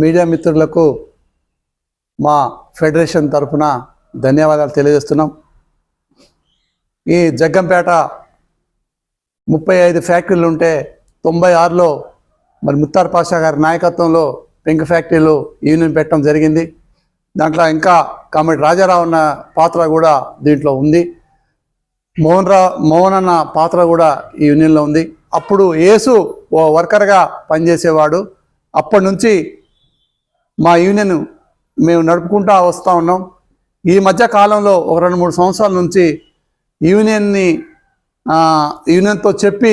Media మిత్రులకు మా federation తరఫున ధన్యవాదాలు తెలియజేస్తున్నాం. ఈ జగ్గంపేట ముప్పై ఐదు ఫ్యాక్టరీలు ఉంటే తొంభై ఆరులో మరి ముత్తార్ పాషా గారి నాయకత్వంలో పెంకు ఫ్యాక్టరీలు యూనియన్ పెట్టడం జరిగింది. దాంట్లో ఇంకా కామెడీ రాజారావు అన్న పాత్ర కూడా దీంట్లో ఉంది. మోహన్ రా మోహన్ అన్న పాత్ర కూడా ఈ యూనియన్లో ఉంది. అప్పుడు యేసు ఓ వర్కర్గా పనిచేసేవాడు. అప్పటి నుంచి మా యూనియన్ మేము నడుపుకుంటూ వస్తూ ఉన్నాం. ఈ మధ్య కాలంలో ఒక రెండు మూడు సంవత్సరాల నుంచి యూనియన్ని యూనియన్తో చెప్పి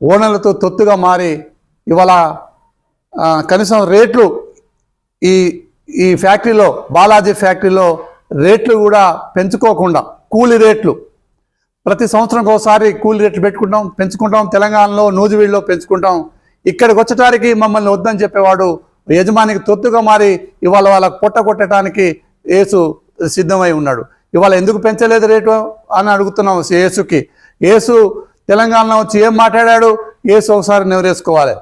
ఓనర్లతో తొత్తుగా మారి ఇవాళ కనీసం రేట్లు ఈ ఈ ఫ్యాక్టరీలో బాలాజీ ఫ్యాక్టరీలో రేట్లు కూడా పెంచుకోకుండా కూలి రేట్లు. ప్రతి సంవత్సరం ఒకసారి కూలి రేట్లు పెట్టుకుంటాం పెంచుకుంటాం తెలంగాణలో నూజివీడులో పెంచుకుంటాం. ఇక్కడికి వచ్చటానికి మమ్మల్ని వద్దని చెప్పేవాడు యజమానికి తొత్తుగా మారి ఇవాళ వాళ్ళకు పొట్ట కొట్టడానికి యేసు సిద్ధమై ఉన్నాడు. ఇవాళ ఎందుకు పెంచలేదు రేటు అని అడుగుతున్నాం యేసుకి. యేసు తెలంగాణ వచ్చి ఏం మాట్లాడాడు? యేసు ఒకసారి నెవరేసుకోవాలి.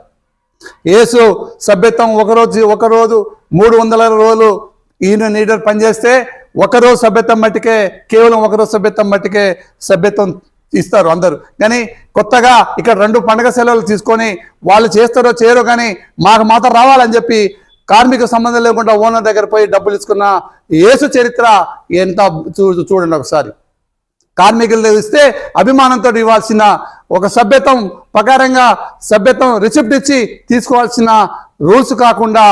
యేసు సభ్యత్వం ఒకరోజు ఒకరోజు మూడు వందల రోజులు ఈయన లీడర్ పనిచేస్తే ఒకరోజు సభ్యత్వం మట్టికే కేవలం ఒకరోజు సభ్యత్వం మట్టికే సభ్యత్వం ఇస్తారు అందరూ. కానీ కొత్తగా ఇక్కడ రెండు పండగ సెలవులు తీసుకొని వాళ్ళు చేస్తారో చేయరో కానీ మాకు మాత్రం రావాలని చెప్పి కార్మిక సంబంధం లేకుండా ఓనర్ దగ్గర పోయి డబ్బులు ఇచ్చుకున్న ఏసు చరిత్ర ఎంత చూ- చూడండి ఒకసారి. కార్మికులు ఇస్తే అభిమానంతో ఇవ్వాల్సిన ఒక సభ్యత్వం ప్రకారంగా సభ్యత్వం రిసిప్ట్ ఇచ్చి తీసుకోవాల్సిన రూల్స్ కాకుండా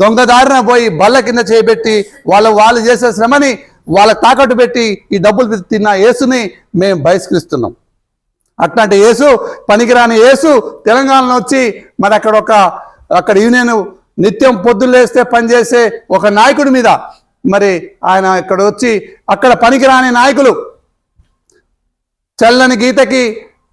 దొంగదారిన పోయి బల్ల కింద చేయబెట్టి వాళ్ళు వాళ్ళు చేసే శ్రమని వాళ్ళ తాకట్టు పెట్టి ఈ డబ్బులు తిన్న యేసుని మేము బహిష్కరిస్తున్నాం. అట్లాంటి యేసు పనికిరాని యేసు తెలంగాణలో వచ్చి మరి అక్కడ ఒక అక్కడ యూనియన్ నిత్యం పొద్దులేస్తే పనిచేసే ఒక నాయకుడి మీద మరి ఆయన ఇక్కడ వచ్చి అక్కడ పనికిరాని నాయకులు చల్లని గీతకి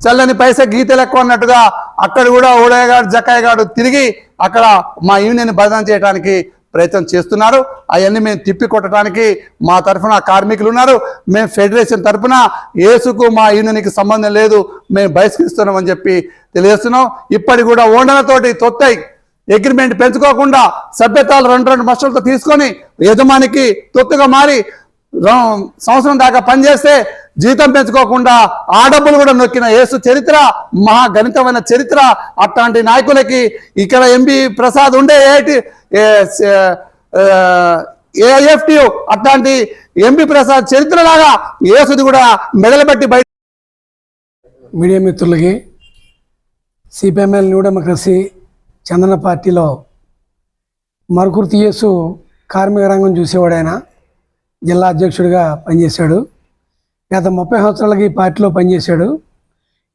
చల్లని పైస గీతలు ఎక్కువ అన్నట్టుగా అక్కడ కూడా ఓడయ్యగాడు జకాయగాడు తిరిగి అక్కడ మా యూనియన్ బదనం చేయడానికి ప్రయత్నం చేస్తున్నారు. అవన్నీ మేము తిప్పి కొట్టడానికి మా తరఫున కార్మికులు ఉన్నారు. మేము ఫెడరేషన్ తరఫున ఏసుకు మా యూనియన్కి సంబంధం లేదు. మేము బహిష్కరిస్తున్నామని చెప్పి తెలియజేస్తున్నాం. ఇప్పటి కూడా ఓనర్లతోటి తొత్తాయి అగ్రిమెంట్ పెంచుకోకుండా సభ్యతాలు రెండు రెండు మస్టర్లతో తీసుకొని యజమానికి తొత్తుగా మారి సంవత్సరం దాకా పనిచేస్తే జీతం పెంచుకోకుండా ఆ డబ్బులు కూడా నొక్కిన ఏసు చరిత్ర మహా గణితమైన చరిత్ర అట్లాంటి నాయకులకి ఇక్కడ ఎంపీ ప్రసాద్ ఉండే ఏటి ఏఎఫ్టి అట్లాంటి ఎంపీ ప్రసాద్ చరిత్రలాగా ఏసుది కూడా మెడలు బయట మీడియా మిత్రులకి సిపిఎంఎల్ న్యూ డెమోక్రసీ చందన పార్టీలో మరుకుర్తి యేసు కార్మిక రంగం చూసేవాడు జిల్లా అధ్యక్షుడిగా పనిచేశాడు. గత ముప్పై సంవత్సరాలకి ఈ పార్టీలో పనిచేశాడు.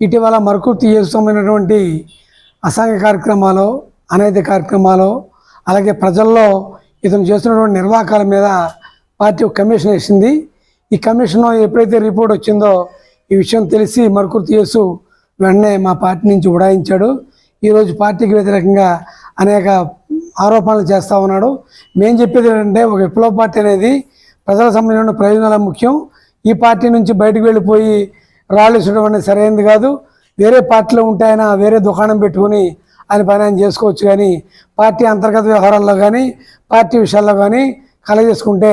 ఇటీవల మరుకుర్తి యేసు సంబంధించినటువంటి కార్యక్రమాలు అనైతిక కార్యక్రమాలు అలాగే ప్రజల్లో ఇతను చేస్తున్నటువంటి నిర్వాహకాల మీద పార్టీ ఒక కమిషన్ వేసింది. ఈ కమిషన్ ఎప్పుడైతే రిపోర్ట్ వచ్చిందో ఈ విషయం తెలిసి మరుకుర్తి యేసు వెంటనే మా పార్టీ నుంచి ఉడాయించాడు. ఈరోజు పార్టీకి వ్యతిరేకంగా అనేక ఆరోపణలు చేస్తూ ఉన్నాడు. మేము చెప్పేది ఏంటంటే ఒక విప్లవ పార్టీ అనేది ప్రజల సంబంధించిన ప్రయోజనాల ముఖ్యం. ఈ పార్టీ నుంచి బయటకు వెళ్ళిపోయి రాళ్ళు అనేది సరైనది కాదు. వేరే పార్టీలో ఉంటే ఆయన వేరే దుకాణం పెట్టుకుని ఆయన పని ఆయన చేసుకోవచ్చు కానీ పార్టీ అంతర్గత వ్యవహారాల్లో కానీ పార్టీ విషయాల్లో కానీ కలగజేసుకుంటే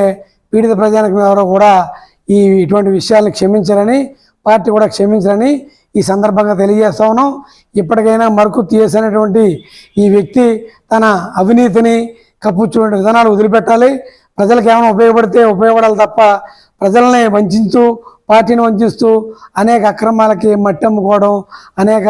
పీడిత ప్రజానికి ఎవరో కూడా ఈ ఇటువంటి విషయాలను క్షమించాలని పార్టీ కూడా క్షమించాలని ఈ సందర్భంగా తెలియజేస్తా ఉన్నాం. ఇప్పటికైనా మరుకు తీసేసినటువంటి ఈ వ్యక్తి తన అవినీతిని కప్పుచ్చుకునే విధానాలు వదిలిపెట్టాలి. ప్రజలకు ఏమైనా ఉపయోగపడితే ఉపయోగపడాలి తప్ప ప్రజల్ని వంచుతూ పార్టీని వంచిస్తూ అనేక అక్రమాలకి మట్టమ్ముకోవడం అనేక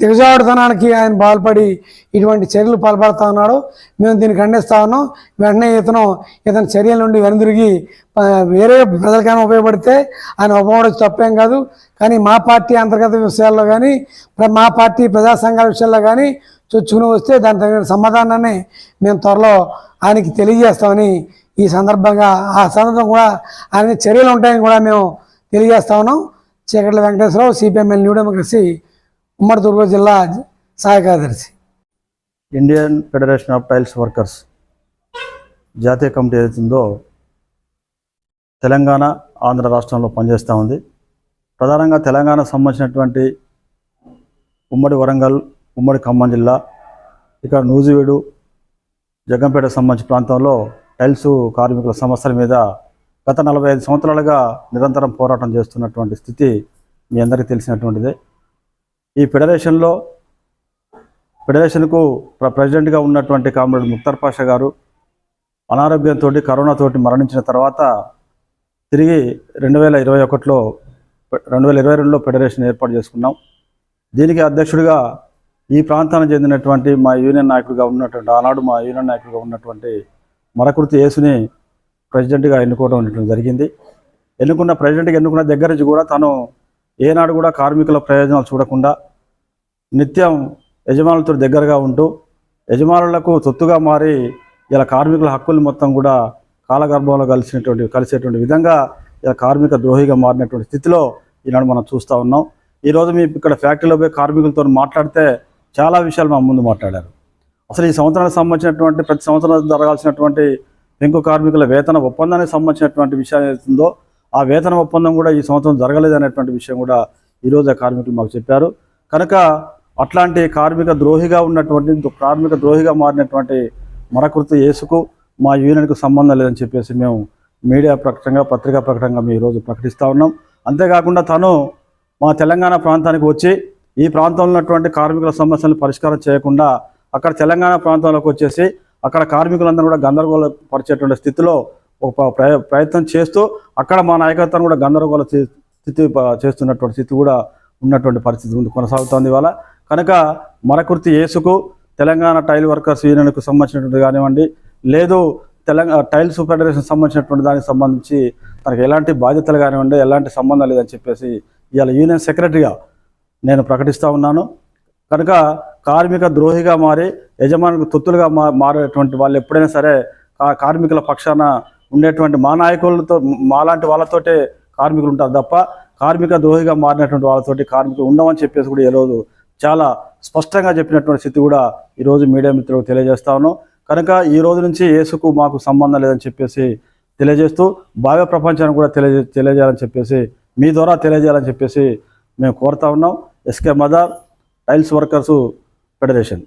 దిగజాడుతనానికి ఆయన పాల్పడి ఇటువంటి చర్యలు పాల్పడుతూ ఉన్నాడు. మేము దీన్ని ఖండిస్తా ఉన్నాం. వెంటనే ఇతను ఇతని చర్యల నుండి వెనుదిరిగి వేరే ప్రజలకైనా ఉపయోగపడితే ఆయన ఉపయోగపడచ్చు తప్పేం కాదు. కానీ మా పార్టీ అంతర్గత విషయాల్లో కానీ మా పార్టీ ప్రజా సంఘాల విషయాల్లో కానీ చొచ్చుకుని వస్తే దాని తగిన సమాధానాన్ని మేము త్వరలో ఆయనకి తెలియజేస్తామని ఈ సందర్భంగా ఆ సందర్భం కూడా ఆయన చర్యలు ఉంటాయని కూడా మేము తెలియజేస్తా ఉన్నాం. Cheekatla Venkateswararao CPIML new democracy ఉమ్మడి తూర్పు జిల్లా సహాయ కార్యదర్శి. Indian federation of tiles workers జాతీయ కమిటీ ఏదైతుందో తెలంగాణ ఆంధ్ర రాష్ట్రంలో పనిచేస్తూ ఉంది. ప్రధానంగా తెలంగాణకు సంబంధించినటువంటి ఉమ్మడి వరంగల్ ఉమ్మడి ఖమ్మం జిల్లా ఇక్కడ నూజివీడు జగ్గంపేట సంబంధించిన ప్రాంతంలో టైల్స్ కార్మికుల సమస్యల మీద గత నలభై ఐదు సంవత్సరాలుగా నిరంతరం పోరాటం చేస్తున్నటువంటి స్థితి మీ అందరికీ తెలిసినటువంటిదే. ఈ ఫెడరేషన్లో ఫెడరేషన్కు ప్ర- ప్రెసిడెంట్గా ఉన్నటువంటి కామ్రేడ్ ముక్తర్ పాషా గారు అనారోగ్యంతో కరోనాతోటి మరణించిన తర్వాత తిరిగి రెండు వేల ఇరవై ఒకటిలో రెండు వేల ఇరవై రెండులో ఫెడరేషన్ ఏర్పాటు చేసుకున్నాం. దీనికి అధ్యక్షుడిగా ఈ ప్రాంతానికి చెందినటువంటి మా యూనియన్ నాయకుడిగా ఉన్నటువంటి ఆనాడు మా యూనియన్ నాయకుడిగా ఉన్నటువంటి మరకృతి యేసుని ప్రెసిడెంట్గా ఎన్నుకోవడం జరిగింది. ఎన్నుకున్న ప్రెసిడెంట్గా ఎన్నుకున్న దగ్గర నుంచి కూడా తను ఏనాడు కూడా కార్మికుల ప్రయోజనాలు చూడకుండా నిత్యం యజమానులతో దగ్గరగా ఉంటూ యజమానులకు తొత్తుగా మారి ఇలా కార్మికుల హక్కులు మొత్తం కూడా కాలగర్భంలో కలిసినటువంటి కలిసేటువంటి విధంగా ఇలా కార్మిక ద్రోహిగా మారినటువంటి స్థితిలో ఈనాడు మనం చూస్తూ ఉన్నాం. ఈరోజు మీ ఇక్కడ ఫ్యాక్టరీలో పోయి కార్మికులతో మాట్లాడితే చాలా విషయాలు మా ముందు మాట్లాడారు. అసలు ఈ సంవత్సరానికి సంబంధించినటువంటి ప్రతి సంవత్సరం జరగాల్సినటువంటి పెంకు కార్మికుల వేతన ఒప్పందానికి సంబంధించినటువంటి విషయం ఏదైతుందో ఆ వేతన ఒప్పందం కూడా ఈ సంవత్సరం జరగలేదు అనేటువంటి విషయం కూడా ఈరోజు ఆ కార్మికులు మాకు చెప్పారు. కనుక అట్లాంటి కార్మిక ద్రోహిగా ఉన్నటువంటి కార్మిక ద్రోహిగా మారినటువంటి మరకృతి యేసుకు మా యూనియన్కు సంబంధం లేదని చెప్పేసి మేము మీడియా ప్రకటనగా పత్రికా ప్రకటనగా మేము ఈరోజు ప్రకటిస్తూ ఉన్నాం. అంతేకాకుండా తను మా తెలంగాణ ప్రాంతానికి వచ్చి ఈ ప్రాంతంలో ఉన్నటువంటి కార్మికుల సమస్యలను పరిష్కారం చేయకుండా అక్కడ తెలంగాణ ప్రాంతంలోకి వచ్చేసి అక్కడ కార్మికులందరూ కూడా గందరగోళపరిచేటువంటి స్థితిలో ఒక ప్ర- ప్రయత్నం చేస్తూ అక్కడ మా నాయకత్వం కూడా గందరగోళ స్థితి చేస్తున్నటువంటి స్థితి కూడా ఉన్నటువంటి పరిస్థితి ఉంది కొనసాగుతోంది ఇవాళ. కనుక మరకుర్తి యేసుకు తెలంగాణ టైల్ వర్కర్స్ యూనియన్కు సంబంధించినటువంటి కానివ్వండి లేదు తెలంగాణ టైల్స్ ఫెడరేషన్ సంబంధించినటువంటి దానికి సంబంధించి తనకు ఎలాంటి బాధ్యతలు కానివ్వండి ఎలాంటి సంబంధం లేదని చెప్పేసి ఇవాళ యూనియన్ సెక్రటరీగా నేను ప్రకటిస్తూ ఉన్నాను. కనుక కార్మిక ద్రోహిగా మారి యజమానికి తొత్తులుగా మా మారేటువంటి వాళ్ళు ఎప్పుడైనా సరే కా- కార్మికుల పక్షాన ఉండేటువంటి మా నాయకులతో మాలాంటి వాళ్ళతోటే కార్మికులు ఉంటారు తప్ప కార్మిక ద్రోహిగా మారినటువంటి వాళ్ళతోటి కార్మికులు ఉండమని చెప్పేసి కూడా ఈరోజు చాలా స్పష్టంగా చెప్పినటువంటి స్థితి కూడా ఈరోజు మీడియా మిత్రులకు తెలియజేస్తా ఉన్నాం. కనుక ఈ రోజు నుంచి యేసుకు మాకు సంబంధం లేదని చెప్పేసి తెలియజేస్తూ భావ్య ప్రపంచానికి కూడా తెలియజే తెలియజేయాలని చెప్పేసి మీ ద్వారా తెలియజేయాలని చెప్పేసి మేము కోరుతా ఉన్నాం. SK mother tiles workers federation.